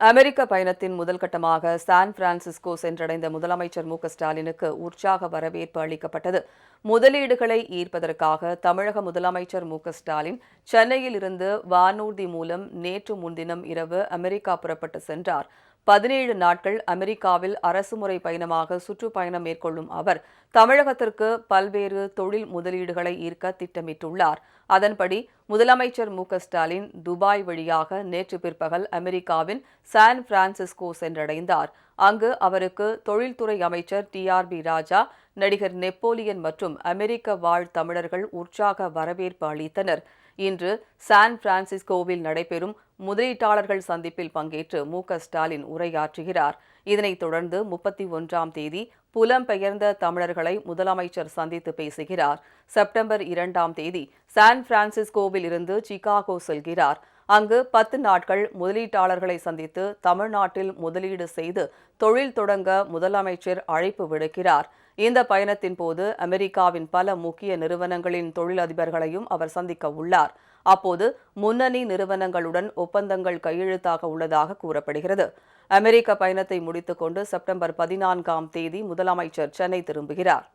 அமெரிக்க பயணத்தின் முதல் கட்டமாக சான் பிரான்சிஸ்கோ சென்றடைந்த முதலமைச்சர் மு ஸ்டாலினுக்கு உற்சாக வரவேற்பு அளிக்கப்பட்டது. முதலீடுகளை ஈர்ப்பதற்காக தமிழக முதலமைச்சர் மு ஸ்டாலின் சென்னையில் இருந்து வானூர்தி மூலம் நேற்று முன்தினம் இரவு அமெரிக்கா புறப்பட்டு சென்றார். பதினேழு நாட்கள் அமெரிக்காவில் அரசுமுறை பயணமாக சுற்றுப்பயணம் மேற்கொள்ளும் அவர் தமிழகத்திற்கு பல்வேறு தொழில் முதலீடுகளை ஈர்க்க திட்டமிட்டுள்ளார். அதன்படி முதலமைச்சர் மு ஸ்டாலின் துபாய் வழியாக நேற்று பிற்பகல் அமெரிக்காவின் சான் பிரான்சிஸ்கோ சென்றடைந்தார். அங்கு அவருக்கு தொழில்துறை அமைச்சர் டி ஆர் பி ராஜா நடிகர் நெப்போலியன் மற்றும் அமெரிக்க வாழ் தமிழர்கள் உற்சாக வரவேற்பு அளித்தனர். இன்று சான் பிரான்சிஸ்கோவில் நடைபெறும் முதலீட்டாளர்கள் சந்திப்பில் பங்கேற்று மு. ஸ்டாலின் உரையாற்றுகிறார். இதனைத் தொடர்ந்து முப்பத்தி ஒன்றாம் தேதி புலம்பெயர்ந்த தமிழர்களை முதலமைச்சர் சந்தித்து பேசுகிறார். செப்டம்பர் இரண்டாம் தேதி சான் பிரான்சிஸ்கோவில் இருந்து சிகாகோ செல்கிறார். அங்கு பத்து நாட்கள் முதலீட்டாளர்களை சந்தித்து தமிழ்நாட்டில் முதலீடு செய்து தொழில் தொடங்க முதலமைச்சர் அழைப்பு விடுக்கிறார். இந்த பயணத்தின் போது அமெரிக்காவின் பல முக்கிய நிறுவனங்களின் தொழிலதிபர்களையும் அவர் சந்திக்க உள்ளார். அப்போது முன்னணி நிறுவனங்களுடன் ஒப்பந்தங்கள் கையெழுத்தாக உள்ளதாக கூறப்படுகிறது. அமெரிக்க பயணத்தை முடித்துக்கொண்டு செப்டம்பர் பதினான்காம் தேதி முதலமைச்சர் சென்னை திரும்புகிறார்.